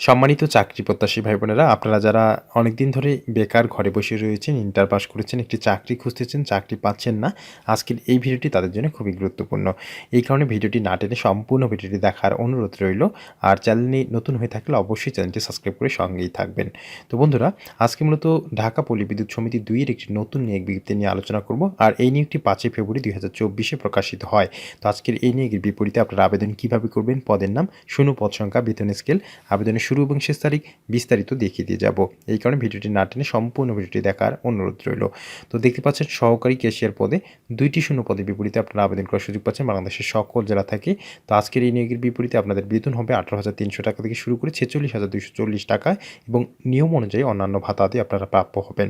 সম্মানিত চাকরি প্রত্যাশী ভাই বোনেরা, আপনারা যারা অনেকদিন ধরে বেকার ঘরে বসে রয়েছেন, ইন্টার পাস করেছেন, একটি চাকরি খুঁজতেছেন, চাকরি পাচ্ছেন না, আজকের এই ভিডিওটি তাদের জন্য খুবই গুরুত্বপূর্ণ। এই কারণে ভিডিওটি না টেনে সম্পূর্ণ ভিডিওটি দেখার অনুরোধ রইল। আর চ্যানেলটি নতুন হয়ে থাকলে অবশ্যই চ্যানেলটি সাবস্ক্রাইব করে সঙ্গেই থাকবেন। তো বন্ধুরা, আজকে মূলত ঢাকা পল্লী বিদ্যুৎ সমিতি দুইয়ের একটি নতুন নিয়োগ বিজ্ঞপ্তি নিয়ে আলোচনা করব। আর এই নিয়োগটি পাঁচই ফেব্রুয়ারি দুই হাজার চব্বিশে প্রকাশিত হয়। তো আজকের এই নিয়োগের বিপরীতে আপনারা আবেদন কীভাবে করবেন, পদের নাম, শূন্য পদ সংখ্যা, বেতন স্কেল, আবেদনের শুরু এবং শেষ তারিখ বিস্তারিত দেখিয়ে দিয়ে যাব। এই কারণে ভিডিওটি না টেনে সম্পূর্ণ ভিডিওটি দেখার অনুরোধ রইল। তো দেখতে পাচ্ছেন, সহকারী ক্যাশিয়ার পদে দুইটি শূন্য পদে বিপরীতে আপনারা আবেদন করার সুযোগ পাচ্ছেন। বাংলাদেশের সকল জেলা থেকে তো আজকের এই নিয়োগের বিপরীতে আপনাদের বেতন হবে আঠারো হাজার তিনশো টাকা থেকে শুরু করে ছেচল্লিশ হাজার দুইশো চল্লিশ টাকা এবং নিয়ম অনুযায়ী অন্যান্য ভাতা দিয়ে আপনারা প্রাপ্য হবেন।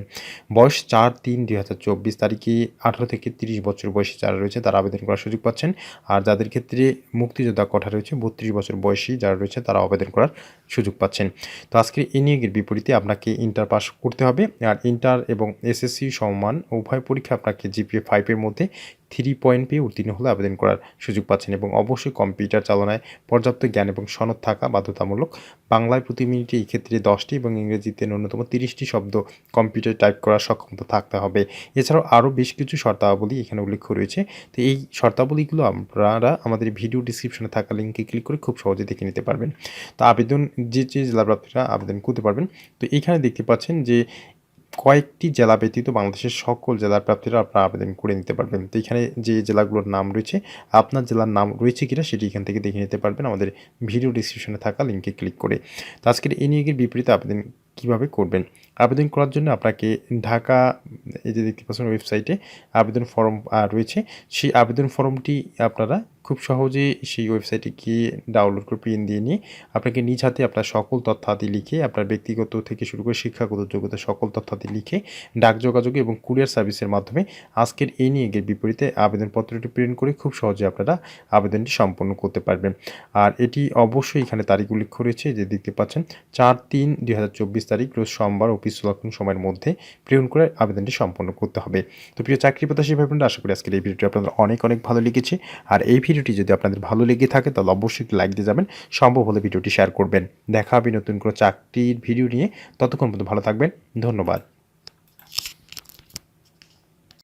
বয়স চার তিন দুই হাজার চব্বিশ তারিখে আঠারো থেকে তিরিশ বছর বয়সী যারা রয়েছে তারা আবেদন করার সুযোগ পাচ্ছেন। আর যাদের ক্ষেত্রে মুক্তিযোদ্ধা কোঠা রয়েছে, বত্রিশ বছর বয়সী যারা রয়েছে তারা আবেদন করার সুযোগ পাচ্ছেন। তো আজকের এই নিয়োগের বিপরীতে আপনাকে ইন্টার পাস করতে হবে। আর ইন্টার এবং এসএসসি সমান উভয় পরীক্ষা আপনাকে জিপিএ ফাইভের মধ্যে থ্রি পয়েন্ট পেয়ে উত্তীর্ণ হলে আবেদন করার সুযোগ পাচ্ছেন এবং অবশ্যই কম্পিউটার চালনায় পর্যাপ্ত জ্ঞান এবং সনদ থাকা বাধ্যতামূলক। বাংলায় প্রতি মিনিটে এই ক্ষেত্রে দশটি এবং ইংরেজিতে ন্যূনতম তিরিশটি শব্দ কম্পিউটার টাইপ করার সক্ষমতা থাকতে হবে। এছাড়াও আরও বেশ কিছু শর্তাবলী এখানে উল্লেখ রয়েছে। তো এই শর্তাবলীগুলো আপনারা আমাদের ভিডিও ডিসক্রিপশনে থাকা লিঙ্কে ক্লিক করে খুব সহজে দেখে নিতে পারবেন। তো আবেদন যে যে জেলা প্রার্থীরা আবেদন করতে পারবেন, তো এখানে দেখতে পাচ্ছেন যে কয়েকটি জেলা ব্যতীত বাংলাদেশের সকল জেলার প্রার্থীরা আপনারা আবেদন করে নিতে পারবেন। তো এখানে যে জেলাগুলোর নাম রয়েছে, আপনার জেলার নাম রয়েছে কিনা সেটি এখান থেকে দেখে নিতে পারবেন। আমাদের ভিডিও ডিসক্রিপশনে থাকা লিঙ্কে ক্লিক করে। তো আজকের নিয়োগের বিপরীতে আবেদন কীভাবে করবেন? আবেদন করার জন্য আপনাকে ঢাকা, এই যে দেখতে পাচ্ছেন ওয়েবসাইটে আবেদন ফর্ম রয়েছে। সেই আবেদন ফর্মটি আপনারা খুব সহজে সেই ওয়েবসাইটে গিয়ে ডাউনলোড করে প্রিন্ট দিয়ে নিয়ে আপনাকে নিজ হাতে আপনার সকল তথ্যাদি লিখে আপনার ব্যক্তিগত থেকে শুরু করে শিক্ষাগত যোগ্যতা সকল তথ্যাদি লিখে ডাক যোগাযোগ এবং কুরিয়ার সার্ভিসের মাধ্যমে আজকের এই নিয়োগের বিপরীতে আবেদনপত্রটি প্রিন্ট করে খুব সহজে আপনারা আবেদনটি সম্পন্ন করতে পারবেন। আর এটি অবশ্যই এখানে তারিখ উল্লেখ করেছে যে দেখতে পাচ্ছেন, চার তিন দুই তারিখ রোজ সোমবার অফিস চলাকালীন সময়ের মধ্যে প্রেরণ করে আবেদনটি সম্পন্ন করতে হবে। তো প্রিয় চাকরি প্রত্যাশী ভাই আশা করি আজকের এই ভিডিওটি আপনাদের অনেক অনেক ভালো লেগেছে। আর এই ভিডিওটি যদি আপনাদের ভালো লেগে থাকে, তাহলে অবশ্যই লাইক দিয়ে যাবেন। সম্ভব হলে ভিডিওটি শেয়ার করবেন। দেখা হবে নতুন কোনো চাকরির ভিডিও নিয়ে। ততক্ষণ পর্যন্ত ভালো থাকবেন। ধন্যবাদ।